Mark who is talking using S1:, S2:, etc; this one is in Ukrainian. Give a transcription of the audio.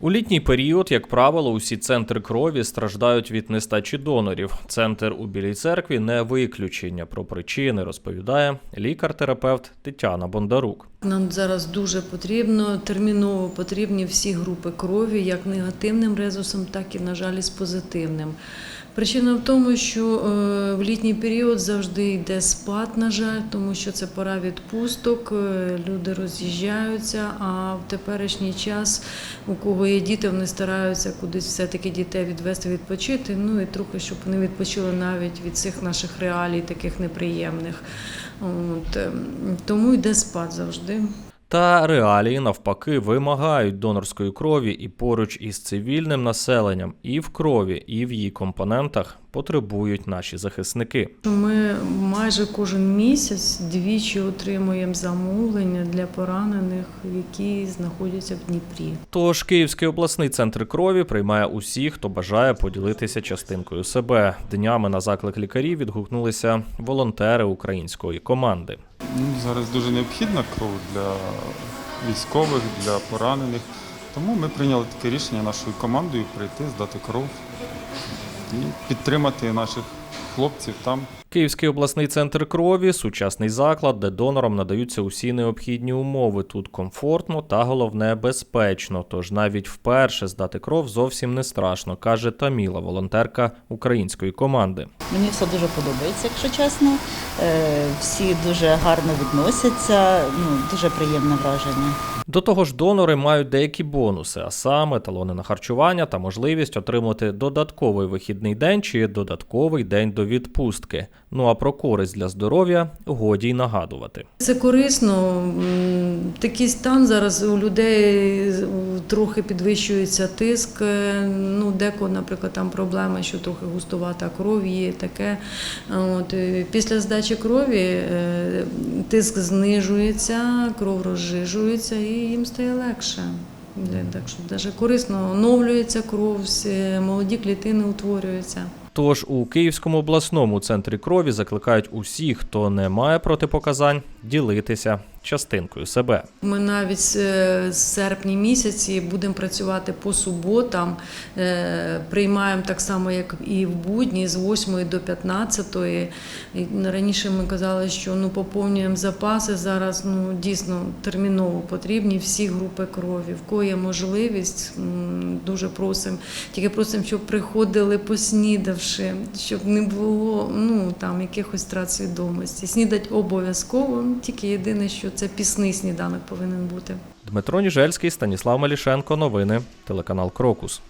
S1: У літній період, як правило, усі центри крові страждають від нестачі донорів. Центр у Білій церкві не виключення. Про причини розповідає лікар-терапевт Тетяна Бондарук.
S2: Нам зараз дуже потрібно, терміново потрібні всі групи крові, як негативним резусом, так і, на жаль, з позитивним. Причина в тому, що е, в літній період завжди йде спад, на жаль, тому що це пора відпусток, е, люди роз'їжджаються, а в теперішній час, у кого є діти, вони стараються кудись все-таки дітей відвести відпочити, ну і трохи, щоб вони відпочили навіть від цих наших реалій, таких неприємних. От, ем, тому йде спад завжди.
S1: Та реалії навпаки вимагають донорської крові і поруч із цивільним населенням і в крові, і в її компонентах потребують наші захисники.
S2: Ми майже кожен місяць двічі отримуємо замовлення для поранених, які знаходяться в Дніпрі.
S1: Тож Київський обласний центр крові приймає усіх, хто бажає поділитися частинкою себе. Днями на заклик лікарів відгукнулися волонтери української команди.
S3: Ну, зараз дуже необхідна кров для військових, для поранених. Тому ми прийняли таке рішення нашою командою прийти, здати кров і підтримати наших хлопців там.
S1: Київський обласний центр крові сучасний заклад, де донорам надаються усі необхідні умови. Тут комфортно та головне безпечно. Тож навіть вперше здати кров зовсім не страшно, каже Таміла, волонтерка української команди.
S4: Мені все дуже подобається, якщо чесно. Е, Всі дуже гарно відносяться. Ну дуже приємне враження.
S1: До того ж, донори мають деякі бонуси, а саме талони на харчування та можливість отримати додатковий вихідний день чи додатковий день до відпустки. Ну а про користь для здоров'я годі й нагадувати.
S2: Це корисно. Такий стан зараз у людей трохи підвищується тиск. Е, Ну, декого, наприклад, там проблема, що трохи густувата кров є таке. От, е, після здачі крові е, тиск знижується, кров розжижується і їм стає легше. Так що навіть корисно оновлюється кров, всі молоді клітини утворюються.
S1: Тож у Київському обласному центрі крові закликають усіх, хто не має протипоказань, ділитися частинкою себе.
S2: Ми навіть е, з серпня місяці будемо працювати по суботам. Е, Приймаємо так само, як і в будні, з 8 до 15. Раніше ми казали, що ну поповнюємо запаси. Зараз ну дійсно терміново потрібні всі групи крові. В кого є можливість, дуже просимо. Тільки просимо, щоб приходили поснідавши, щоб не було ну там якихось трат свідомості. Снідать обов'язково. Тільки єдине, що це пісний сніданок повинен бути.
S1: Дмитро Ніжельський, Станіслав Малішенко. Новини. Телеканал Крокус.